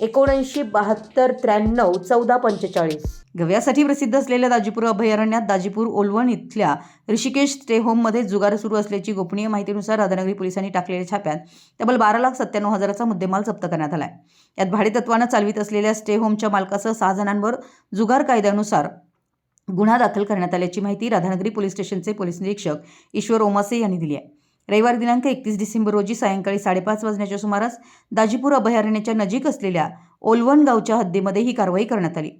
एकोणऐंशी बहात्तर त्र्याण्णव चौदा पंचेचाळीस. गव्यासाठी प्रसिद्ध असलेल्या दाजीपूर अभयारण्यात दाजीपूर ओलवण इथल्या ऋषिकेश स्टे होममध्ये जुगार सुरू असल्याची गोपनीय माहितीनुसार राधानगरी पोलिसांनी टाकलेल्या छाप्यात तब्बल बारा लाख सत्त्याण्णव हजाराचा मुद्देमाल जप्त करण्यात आला आहे यात भाडेतत्वानं चालवित असलेल्या स्टे होमच्या मालकासह सहा जणांवर जुगार कायद्यानुसार गुन्हा दाखल करण्यात आल्याची माहिती राधानगरी पोलीस स्टेशनचे पोलीस निरीक्षक ईश्वर ओमासे यांनी दिली आहे. रविवार दिनांक एकतीस डिसेंबर रोजी सायंकाळी साडेपाच वाजण्याच्या सुमारास दाजीपूर अभयारण्याच्या नजीक असलेल्या ओलवण गावच्या हद्दीमध्ये ही कारवाई करण्यात आली.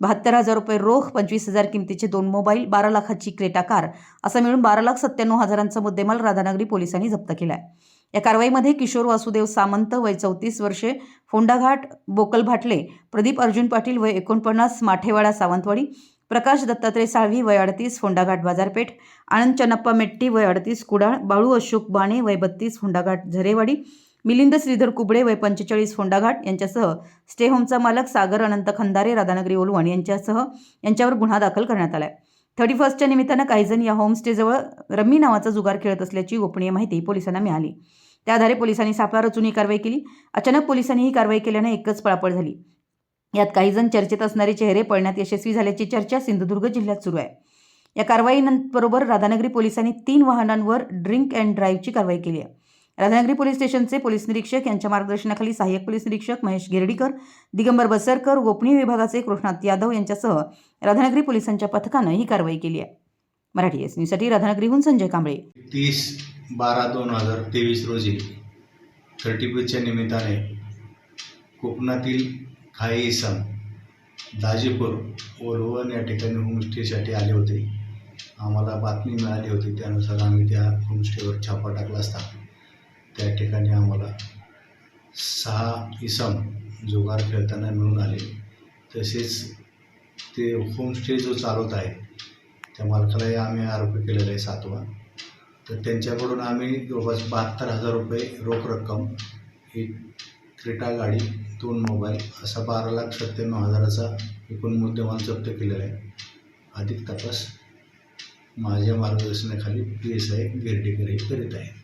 बहात्तर हजार रुपये रोख पंचवीस हजार किमतीचे दोन मोबाईल बारा लाखाची क्रेटा कार असा मिळून बारा लाख सत्त्याण्णव हजारांचा मुद्देमाल राधानगरी पोलिसांनी जप्त केला आहे या कारवाईमध्ये किशोर वासुदेव सामंत वय चौतीस वर्षे फोंडाघाट बोकल भाटले प्रदीप अर्जुन पाटील वय एकोणपन्नास माठेवाडा सावंतवाडी प्रकाश दत्तात्रय साळवी वय अडतीस फोंडाघाट बाजारपेठ आनंद चन्नप्पा मेट्टी वय अडतीस कुडाळ बाळू अशोक बाणे वय बत्तीस फोंडाघाट झरेवाडी मिलिंद श्रीधर कुबडे वय पंचेचाळीस फोंडाघाट यांच्यासह स्टे होमचा मालक सागर अनंत खंदारे राधानगरी ओलवण यांच्यासह यांच्यावर गुन्हा दाखल करण्यात आला आहे थर्टी फर्स्टच्या निमित्तानं काहीजण या होमस्टेजवळ रम्मी नावाचा जुगार खेळत असल्याची गोपनीय माहिती पोलिसांना मिळाली. त्या आधारे पोलिसांनी सापळा रचून ही कारवाई केली. अचानक पोलिसांनी ही कारवाई केल्यानं एकच पळापळ झाली. यात काही जण चर्चेत असणारे चेहरे पळण्यात यशस्वी झाल्याची चर्चा सिंधुदुर्ग जिल्ह्यात सुरू आहे. या कारवाईबरोबर राधानगरी पोलिसांनी तीन वाहनांवर ड्रिंक अँड ड्राईव्हची कारवाई केली आहे. राधानगरी पोलीस स्टेशनचे पोलीस निरीक्षक यांच्या मार्गदर्शनाखाली सहाय्यक पोलीस निरीक्षक महेश गिरडीकर दिगंबर बसरकर गोपनीय विभागाचे कृष्णात यादव यांच्यासह राधानगरी पोलिसांच्या पथकानं ही कारवाई केली आहे. मराठी एस न्यूजसाठी राधानगरीहून संजय कांबळे. तीस बारा दोन हजार तेवीस रोजी थर्टी निमित्ताने कोकणातील काही इसम दाजीपूर ओलवण या ठिकाणी होमस्टेसाठी आले होते. आम्हाला बातमी मिळाली होती त्यानुसार आम्ही त्या होमस्टेवर छापा टाकला असता. त्या ठिकाणी आम्हाला सहा इसम जुगार खेळताना मिळून आले. तसेच ते होमस्टे जो चालवत आहे त्या मालकालाही आम्ही आरोपी केलेला आहे सातवा. तर त्यांच्याकडून आम्ही जवळपास बहात्तर हजार रुपये रोख रक्कम ही क्रेटा गाडी दोन मोबाईल असा बारा लाख सत्त्याण्णव हजाराचा एकूण मुद्देमाल जप्त केलेला आहे. अधिक तपास माझ्या मार्गदर्शनाखाली पी एस आय गिरडेकर हे करीत आहे.